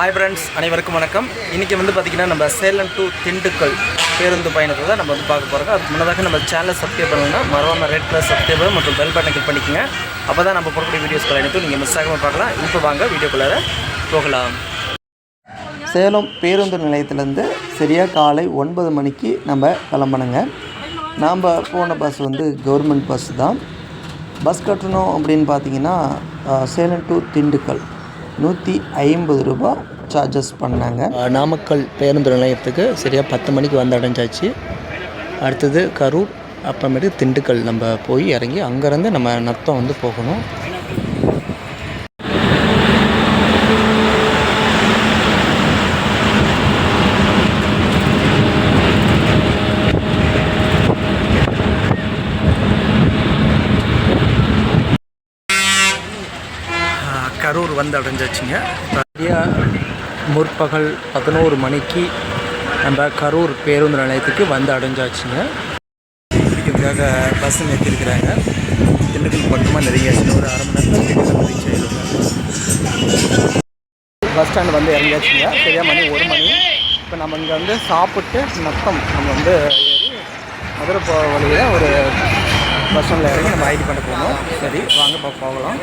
Hi friends அனைவருக்கும் வணக்கம். இன்றைக்கி வந்து பார்த்திங்கன்னா நம்ம சேலம் டு திண்டுக்கல் பேருந்து பயணத்தை தான் நம்ம வந்து பார்க்க போகிறோம் அதுக்கு முன்னதாக நம்ம சேனலை சப்ஸ்கிரைப் பண்ணணும்னா மறவாமல் ரெட் கலர் சப்ஸ்கிரைப் மற்றும் பெல் பட்டனை கிளிக் பண்ணிக்கோங்க. அப்போ தான் நம்ம போடக்கூடிய வீடியோஸ்கள் அனைத்தும் நீங்கள் மிஸ் ஆகாமல் பார்க்கலாம். இப்போ வாங்க வீடியோக்குள்ளார போகலாம். சேலம் பேருந்து நிலையத்திலேருந்து சரியாக காலை ஒன்பது மணிக்கு நம்ம கிளம்பணுங்க. நாம் போன பஸ் வந்து கவர்மெண்ட் பஸ் தான். பஸ் கட்டணம் அப்படின்னு பார்த்தீங்கன்னா சேலம் டு திண்டுக்கல். நூற்றி ஐம்பது ரூபா சார்ஜஸ் பண்ணாங்க. நாமக்கல் பேருந்து நிலையத்துக்கு சரியாக பத்து மணிக்கு வந்து அடைஞ்சாச்சு. அடுத்தது கரூர் அப்புறமேட்டு திண்டுக்கல் நம்ம போய் இறங்கி அங்கேருந்து நம்ம நத்தம் வந்து போகணும். கரூர் வந்து அடைஞ்சாச்சுங்க. சரியாக முற்பகல் பதினோரு மணிக்கு நம்ம கரூர் பேருந்து நிலையத்துக்கு வந்து அடைஞ்சாச்சுங்க. இதுக்காக பஸ் நிறுத்திருக்கிறாங்க திண்டுக்கல் பக்கமாக நிறைய ஒரு அரை மணி நேரத்தில் திண்டுக்கல் ரீச் பஸ் ஸ்டாண்டு வந்து இறங்கியாச்சுங்க. சரியாக மணி ஒரு மணி. இப்போ நம்ம இங்கே வந்து சாப்பிட்டு நத்தம் நம்ம வந்து ஏறி மதுரை போக வழியில் ஒரு பஸ் ஸ்டாண்டில் இறங்கி நம்ம ஐடி பண்ண போகணும் சரி வாங்க இப்போ போகலாம்.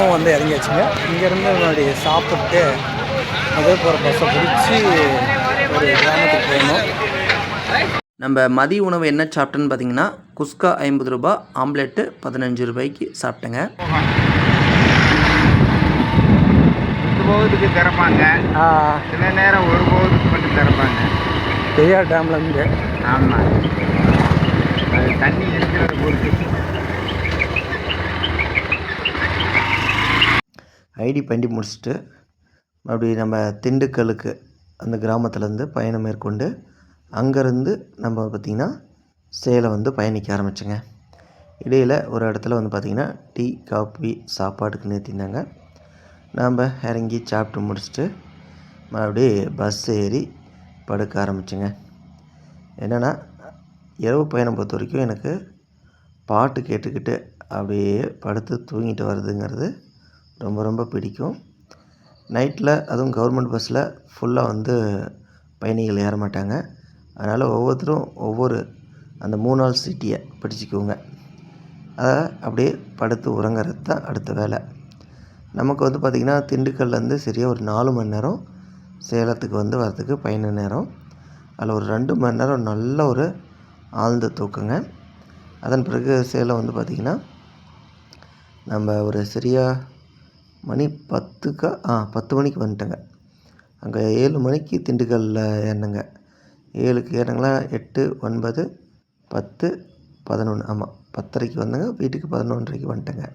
மொத்தமும் வந்து இறங்கியாச்சுங்க. இங்கேருந்து முன்னாடி சாப்பிட்டு அதே போகிற பஸ்ஸை பிடிச்சி ஒரு கிராமத்துக்கு போகணும் நம்ம மதிய உணவு என்ன சாப்பிட்டேன்னு பார்த்தீங்கன்னா குஸ்கா ஐம்பது ரூபா ஆம்லெட்டு பதினஞ்சு ரூபாய்க்கு சாப்பிட்டேங்க. போகுதுக்கு திறப்பாங்க. சில நேரம் ஒரு போகுதுக்கு மட்டும் திறப்பாங்க. பெரியார் டேம்லேருந்து ஆமாம் அது தண்ணி இருக்கிறத பொறுத்து. ஐடி பண்ணி முடிச்சுட்டு மறுபடியும் நம்ம திண்டுக்கலுக்கு அந்த கிராமத்துலேருந்து பயணம் மேற்கொண்டு அங்கேருந்து நம்ம பார்த்திங்கன்னா சேலம் வந்து பயணிக்க ஆரம்பித்தோங்க இடையில் ஒரு இடத்துல வந்து பார்த்திங்கன்னா டீ காஃபி சாப்பாடுக்கு நிறுத்தியிருந்தாங்க. நாம் இறங்கி சாப்பிட்டு முடிச்சுட்டு மறுபடியும் பஸ் ஏறி படுக்க ஆரம்பிச்சுங்க. என்னென்னா இரவு பயணம் பொறுத்த வரைக்கும் எனக்கு பாட்டு கேட்டுக்கிட்டு அப்படியே படுத்து தூங்கிட்டு வருதுங்கிறது ரொம்ப ரொம்ப பிடிக்கும். நைட்டில் அதுவும் கவர்மெண்ட் பஸ்ஸில் ஃபுல்லாக வந்து பயணிகள் ஏற மாட்டாங்க. அதனால் ஒவ்வொருத்தரும் ஒவ்வொரு அந்த மூணு நாள் சீட்டியை பிடிச்சிக்குவோங்க அதை அப்படியே படுத்து உறங்குறது தான் அடுத்த வேலை. நமக்கு வந்து பார்த்திங்கன்னா திண்டுக்கல்லேருந்து சரியாக ஒரு நாலு மணி நேரம் சேலத்துக்கு வந்து வரதுக்கு பயண நேரம். அதில் ஒரு ரெண்டு மணி நேரம் நல்ல ஒரு ஆழ்ந்த தூக்கங்க. அதன் பிறகு சேலம் வந்து பார்த்திங்கன்னா நம்ம ஒரு சரியாக மணி பத்துக்கா ஆ பத்து மணிக்கு வந்துட்டேங்க. அங்கே ஏழு மணிக்கு திண்டுக்கல்லில் ஏறினேங்க. ஏழுக்கு ஏறினங்களா? எட்டு ஒன்பது பத்து பதினொன்று ஆமாம் பத்தரைக்கு வந்தேங்க. வீட்டுக்கு பதினொன்றரைக்கு வந்துட்டேங்க.